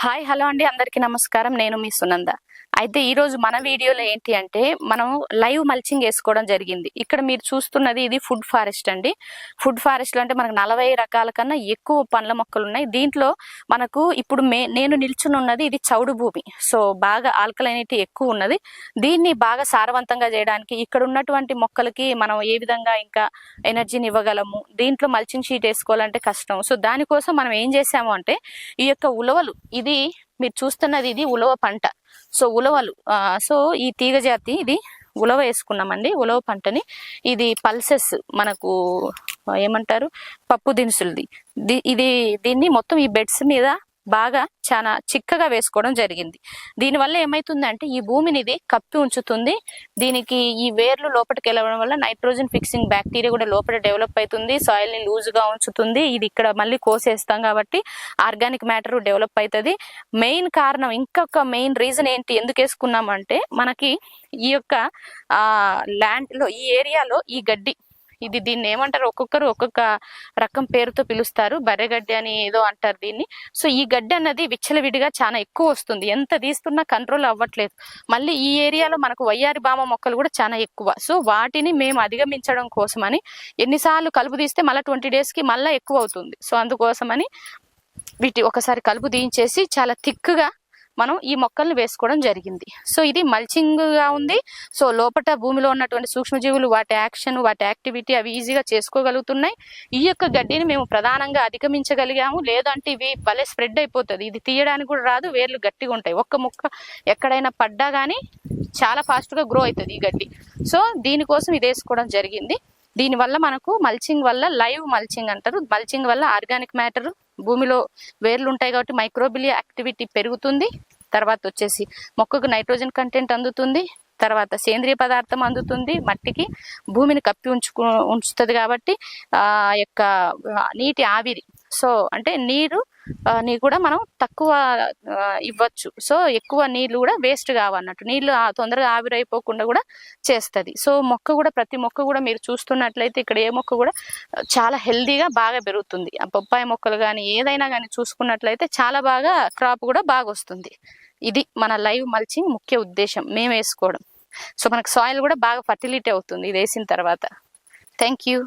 Hi hello అండి. అందరికీ నమస్కారం. నేను మీ సునంద. అయితే ఈ రోజు మన వీడియోలో ఏంటి అంటే మనం లైవ్ మల్చింగ్ వేసుకోవడం జరిగింది. ఇక్కడ మీరు చూస్తున్నది ఇది ఫుడ్ ఫారెస్ట్ అండి. ఫుడ్ ఫారెస్ట్లో అంటే మనకు నలభై రకాల కన్నా ఎక్కువ పండ్ల మొక్కలు ఉన్నాయి. దీంట్లో మనకు ఇప్పుడు మే నేను నిల్చుని ఉన్నది ఇది చౌడు భూమి. సో బాగా ఆల్కలైనిటీ ఎక్కువ ఉన్నది. దీన్ని బాగా సారవంతంగా చేయడానికి ఇక్కడ ఉన్నటువంటి మొక్కలకి మనం ఏ విధంగా ఇంకా ఎనర్జీని ఇవ్వగలము? దీంట్లో మల్చింగ్ షీట్ వేసుకోవాలంటే కష్టం. సో దానికోసం మనం ఏం చేసాము అంటే ఈ యొక్క ఉలవలు ఇది మీరు చూస్తున్నది ఇది ఉలవ పంట. సో ఉలవలు ఆ, సో ఈ తీగ జాతి ఇది ఉలవ వేసుకున్నామండి ఉలవ పంటని. ఇది పల్సెస్ మనకు ఏమంటారు? పప్పు దినుసులది. ఇది దీన్ని మొత్తం ఈ బెడ్స్ మీద బాగా చాలా చిక్కగా వేసుకోవడం జరిగింది. దీనివల్ల ఏమైతుందంటే ఈ భూమిని ఇది కప్పి ఉంచుతుంది. దీనికి ఈ వేర్లు లోపలికి వెళ్ళడం వల్ల నైట్రోజన్ ఫిక్సింగ్ బ్యాక్టీరియా కూడా లోపల డెవలప్ అవుతుంది. సాయిల్ని లూజ్గా ఉంచుతుంది. ఇది ఇక్కడ మళ్ళీ కోసేస్తాం కాబట్టి ఆర్గానిక్ మ్యాటర్ డెవలప్ అవుతుంది. మెయిన్ కారణం ఇంకొక మెయిన్ రీజన్ ఏంటి ఎందుకు వేసుకున్నామంటే మనకి ఈ యొక్క ల్యాండ్లో ఈ ఏరియాలో ఈ గడ్డి ఇది దీన్ని ఏమంటారు? ఒక్కొక్కరు ఒక్కొక్క రకం పేరుతో పిలుస్తారు. బర్రెగడ్డి అని ఏదో అంటారు దీన్ని. సో ఈ గడ్డి అన్నది విచ్చలవిడిగా చాలా ఎక్కువ వస్తుంది. ఎంత తీస్తున్నా కంట్రోల్ అవ్వట్లేదు. మళ్ళీ ఈ ఏరియాలో మనకు వయ్యారి బామ మొక్కలు కూడా చాలా ఎక్కువ. సో వాటిని మేము అధిగమించడం కోసమని ఎన్నిసార్లు కలుపు తీస్తే మళ్ళీ ట్వంటీ డేస్కి మళ్ళీ ఎక్కువ అవుతుంది. సో అందుకోసమని వీటి ఒకసారి కలుపు తీయించేసి చాలా థిక్గా మనం ఈ మొక్కల్ని వేసుకోవడం జరిగింది. సో ఇది మల్చింగ్గా ఉంది. సో లోపల భూమిలో ఉన్నటువంటి సూక్ష్మజీవులు వాటి యాక్షన్ వాటి యాక్టివిటీ అవి ఈజీగా చేసుకోగలుగుతున్నాయి. ఈ యొక్క గడ్డిని మేము ప్రధానంగా అధిగమించగలిగాము. లేదంటే ఇవి భలే స్ప్రెడ్ అయిపోతుంది. ఇది తీయడానికి కూడా రాదు. వేర్లు గట్టిగా ఉంటాయి. ఒక్క మొక్క ఎక్కడైనా పడ్డా కానీ చాలా ఫాస్ట్గా గ్రో అవుతుంది ఈ గడ్డి. సో దీనికోసం ఇది వేసుకోవడం జరిగింది. దీనివల్ల మనకు మల్చింగ్ వల్ల లైవ్ మల్చింగ్ అంటారు. మల్చింగ్ వల్ల ఆర్గానిక్ మ్యాటర్ భూమిలో వేర్లు ఉంటాయి కాబట్టి మైక్రోబిలియా యాక్టివిటీ పెరుగుతుంది. తర్వాత వచ్చేసి మొక్కకు నైట్రోజన్ కంటెంట్ అందుతుంది. తర్వాత సేంద్రియ పదార్థం అందుతుంది మట్టికి. భూమిని కప్పి ఉంచుకు ఉంచుతుంది కాబట్టి ఆ యొక్క నీటి ఆవిరి సో అంటే నీరు ఆ, కూడా మనం తక్కువ ఇవ్వచ్చు. సో ఎక్కువ నీళ్ళు కూడా వేస్ట్ కావన్నట్టు. నీళ్ళు ఆ తొందరగా ఆవిరైపోకుండా కూడా చేస్తుంది. సో మొక్క కూడా ప్రతి మొక్క కూడా మీరు చూస్తున్నట్లయితే ఇక్కడ ఏ మొక్క కూడా చాలా హెల్దీగా బాగా పెరుగుతుంది. ఆ బొప్పాయి మొక్కలు కానీ ఏదైనా కానీ చూసుకున్నట్లయితే చాలా బాగా క్రాప్ కూడా బాగా వస్తుంది. ఇది మన లైవ్ మల్చింగ్ ముఖ్య ఉద్దేశం. మేము వేసుకోవడం సో మనకు సాయిల్ కూడా బాగా ఫర్టిలిటీ అవుతుంది ఇది వేసిన తర్వాత. Thank you